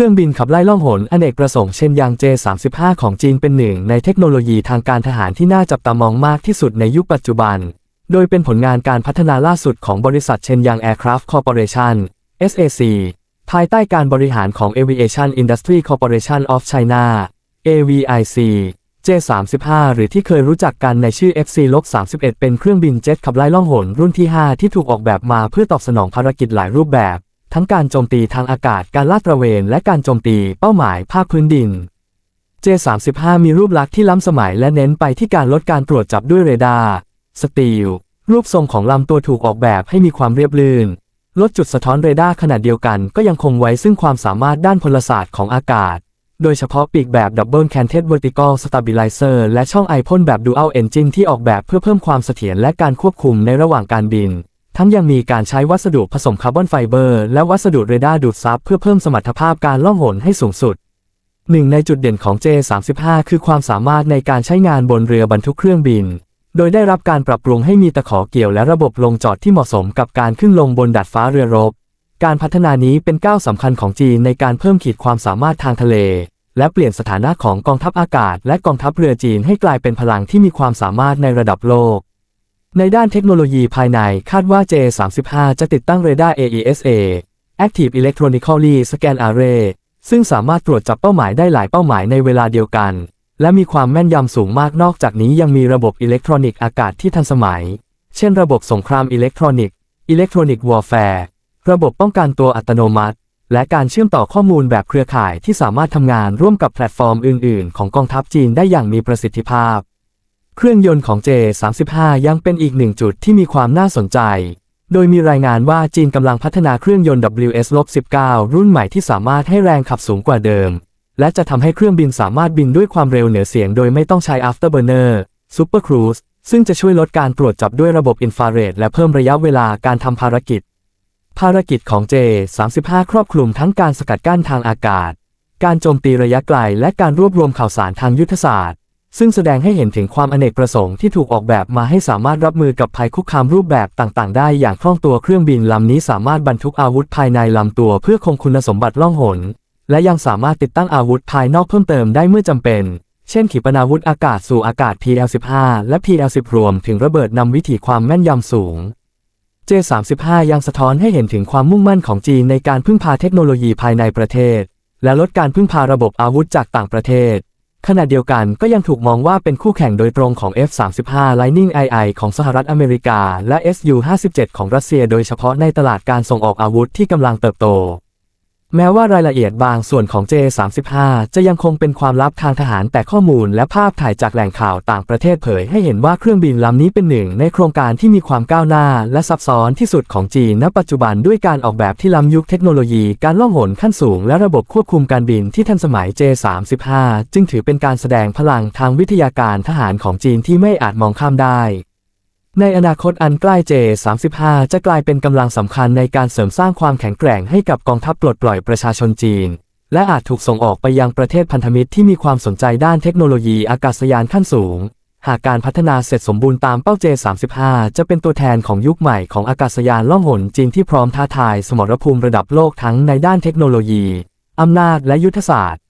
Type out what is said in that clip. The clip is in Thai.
ครื่องบินขับไล่ล่องหนอเนกประสงค์เช่นยาง J35 ของจีนเป็นหนึ่งในเทคโนโลยีทางการทหารที่น่าจับตามองมากที่สุดในยุคปัจจุบัน โดยเป็นผลงานการพัฒนาล่าสุดของบริษัทเช่นยาง Aircraft Corporation SAC ภายใต้การบริหารของ Aviation Industry Corporation of China AVIC J35 หรือที่เคยรู้จักกันในชื่อ FC-31 เป็นเครื่องบินเจ็ตขับไล่ล่องหนรุ่นที่ 5 ที่ถูกออกแบบมาเพื่อตอบสนองภารกิจหลายรูปแบบ ทั้งการโจมตีทางอากาศการลาดตระเวน และการโจมตีเป้าหมายภาคพื้นดิน J35 มีรูปลักษณ์ที่ล้ำสมัยและเน้นไปที่การลดการตรวจจับด้วยเรดาร์สตีลรูปทรงของลำตัวถูกออกแบบให้มีความเรียบลื่น ลดจุดสะท้อนเรดาร์ขนาดเดียวกันก็ยังคงไว้ซึ่งความสามารถด้านพลศาสตร์ของอากาศ โดยเฉพาะปีกแบบ Double Canted Vertical Stabilizer และช่องไอพ่นแบบ Dual Engine ที่ออกแบบเพื่อเพิ่มความเสถียรและการควบคุมในระหว่างการบิน ทั้งยังมีการใช้วัสดุผสมคาร์บอนไฟเบอร์ และวัสดุเรดาร์ดูดซับเพื่อเพิ่มสมรรถภาพการล่องหนให้สูงสุด หนึ่งในจุดเด่นของ J35 คือความสามารถในการใช้งานบนเรือบรรทุกเครื่องบิน โดยได้รับการปรับปรุงให้มีตะขอเกี่ยวและระบบลงจอดที่เหมาะสมกับการขึ้นลงบนดาดฟ้าเรือรบ การพัฒนานี้เป็นก้าวสำคัญของจีนในการเพิ่มขีดความสามารถทางทะเล และเปลี่ยนสถานะของกองทัพอากาศ และกองทัพเรือจีนให้กลายเป็นพลังที่มีความสามารถในระดับโลก ในด้านเทคโนโลยีภายในคาดว่า J35 จะติดตั้งเรดาร์ AESA Active Electronically Scan Array ซึ่งสามารถตรวจจับเป้าหมายได้หลายเป้าหมายในเวลาเดียวกัน และมีความแม่นยำสูงมากนอกจากนี้ยังมีระบบอิเล็กทรอนิกส์อากาศที่ทันสมัย เช่น ระบบสงครามอิเล็กทรอนิกส์ Electronic Warfare ระบบป้องกันตัวอัตโนมัติ และการเชื่อมต่อข้อมูลแบบเครือข่ายที่สามารถทำงานร่วมกับแพลตฟอร์มอื่น ๆ ของกองทัพจีนได้อย่างมีประสิทธิภาพ เครื่องยนต์ของ J35 ยังเป็นอีกหนึ่งจุดที่มีความน่าสนใจ โดยมีรายงานว่าจีนกำลังพัฒนาเครื่องยนต์ WS-19 รุ่นใหม่ที่สามารถให้แรงขับสูงกว่าเดิม และจะทำให้เครื่องบินสามารถบินด้วยความเร็วเหนือเสียงโดยไม่ต้องใช้ afterburner super cruise ซึ่งจะช่วยลดการตรวจจับด้วยระบบอินฟราเรดและเพิ่มระยะเวลาการทำภารกิจ ภารกิจของ J35 ครอบคลุมทั้งการสกัดกั้นทางอากาศ การโจมตีระยะไกล และการรวบรวมข่าวสารทางยุทธศาสตร์ ซึ่งแสดงให้เห็นถึงความอเนกประสงค์ที่ถูกออกแบบมาให้สามารถรับมือกับภัยคุกคามรูปแบบต่างๆ ได้อย่างคล่องตัวเครื่องบินลำนี้สามารถบรรทุกอาวุธภายในลำตัวเพื่อคงคุณสมบัติล่องหน และยังสามารถติดตั้งอาวุธภายนอกเพิ่มเติมได้เมื่อจำเป็น เช่นขีปนาวุธอากาศสู่อากาศ PL-15 และ PL-10 รวมถึงระเบิดนำวิถีความแม่นยำสูง J35 ยังสะท้อนให้เห็นถึงความมุ่งมั่นของจีนในการพึ่งพาเทคโนโลยีภายในประเทศ และลดการพึ่งพาระบบอาวุธจากต่างประเทศ ขณะเดียวกันก็ยังถูกมองว่าเป็นคู่แข่งโดยตรงของ F-35 Lightning II ของสหรัฐอเมริกา และ Su-57 ของรัสเซียโดยเฉพาะในตลาดการส่งออกอาวุธที่กำลังเติบโต แม้ว่ารายละเอียดบางส่วนของ J35 จะยังคงเป็นความลับทางทหารแต่ข้อมูลและภาพถ่ายจากแหล่งข่าวต่างประเทศเผยให้เห็นว่าเครื่องบินลำนี้เป็นหนึ่งในโครงการที่มีความก้าวหน้าและซับซ้อนที่สุดของจีนณปัจจุบันด้วยการออกแบบที่ล้ำยุคเทคโนโลยีการล่องหนขั้นสูงและระบบควบคุมการบินที่ทันสมัย J35 จึงถือเป็นการแสดงพลังทางวิทยาการทหารของจีนที่ไม่อาจมองข้ามได้ ในอนาคตอันใกล้ J35 จะกลายเป็นกำลังสำคัญในการเสริมสร้างความแข็งแกร่งให้กับกองทัพปลดปล่อยประชาชนจีน และอาจถูกส่งออกไปยังประเทศพันธมิตรที่มีความสนใจด้านเทคโนโลยีอากาศยานขั้นสูง หากการพัฒนาเสร็จสมบูรณ์ตามเป้า J35 จะเป็นตัวแทนของยุคใหม่ของอากาศยานล่องหนจีนที่พร้อมท้าทายสมรภูมิระดับโลกทั้งในด้านเทคโนโลยีอำนาจและยุทธศาสตร์